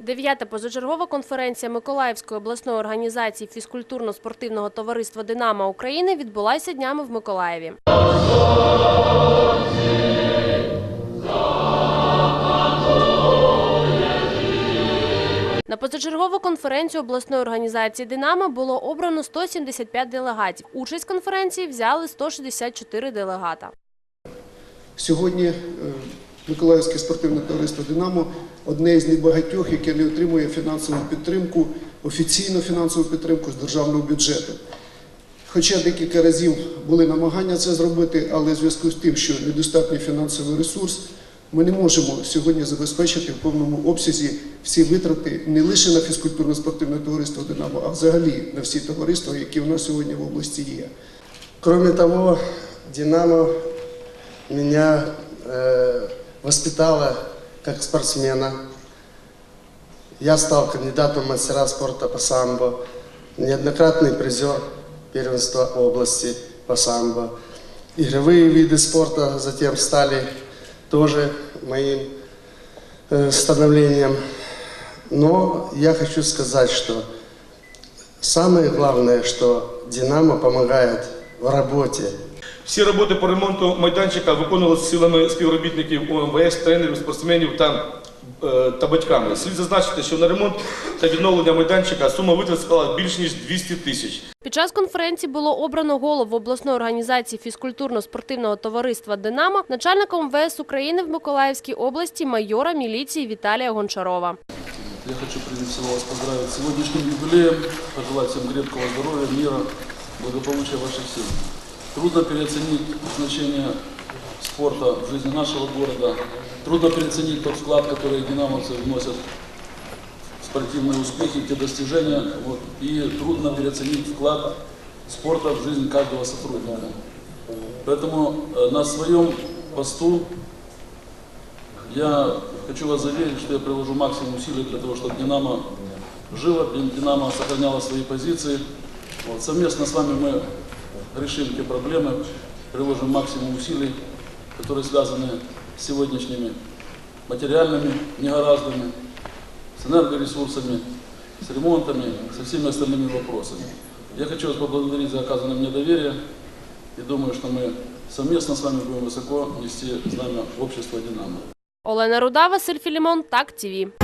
Дев'ята позачергова конференція Миколаївської обласної організації фізкультурно-спортивного товариства Динамо України відбулася днями в Миколаєві. На позачергову конференцію обласної організації Динамо було обрано 175 делегатів. Участь конференції взяли 164 делегата. Сьогодні е, Миколаївське спортивне товариство Динамо одне із небагатьох, яке не отримує фінансову підтримку, офіційну фінансову підтримку з державного бюджету. Хоча декілька разів були намагання це зробити, але в зв'язку з тим, що недостатній фінансовий ресурс, ми не можемо сьогодні забезпечити в повному обсязі всі витрати не лише на фізкультурно-спортивне товариство Динамо, а взагалі на всі товариства, які в нас сьогодні в області є. Кроме того, Динамо меня э, воспитала как спортсмена. Я стал кандидатом мастера спорта по самбо, неоднократный призер первенства области по самбо. Игровые виды спорта затем стали тоже моим э, становлением. Но я хочу сказать, что самое главное, что Динамо помогает в работе Всі роботи по ремонту майданчика виконувалися силами співробітників УМВС, тренерів, спортсменів та, е, та батьками. Слід зазначити, що на ремонт та відновлення майданчика сума витрат склала більш ніж 200 тисяч. Під час конференції було обрано голову обласної організації фізкультурно-спортивного товариства Динамо, начальника МВС України в Миколаївській області майора міліції Віталія Гончарова. Я хочу прежде всего вас поздравить с сегодняшним юбилеем, пожелать всем крепкого здоровья, мира, благополучия ваших семей. Трудно переоценить значение спорта в жизни нашего города. Трудно переоценить тот вклад, который динамовцы вносят в спортивные успехи, те достижения. Вот. И трудно переоценить вклад спорта в жизнь каждого сотрудника. Поэтому э, на своем посту я хочу вас заверить, что я приложу максимум усилий для того, чтобы «Динамо» жило, «Динамо» сохраняла свои позиции. Вот, совместно с вами мы решим те проблемы, приложим максимум усилий, которые связаны с сегодняшними материальными негораздами, с энергоресурсами, с ремонтами, со всеми остальными вопросами. Я хочу вас поблагодарить за оказанное мне доверие и думаю, что мы совместно с вами будем высоко нести знамя общества «Динамо». Олена Руда, Василь Філімон, Так ТІВІ.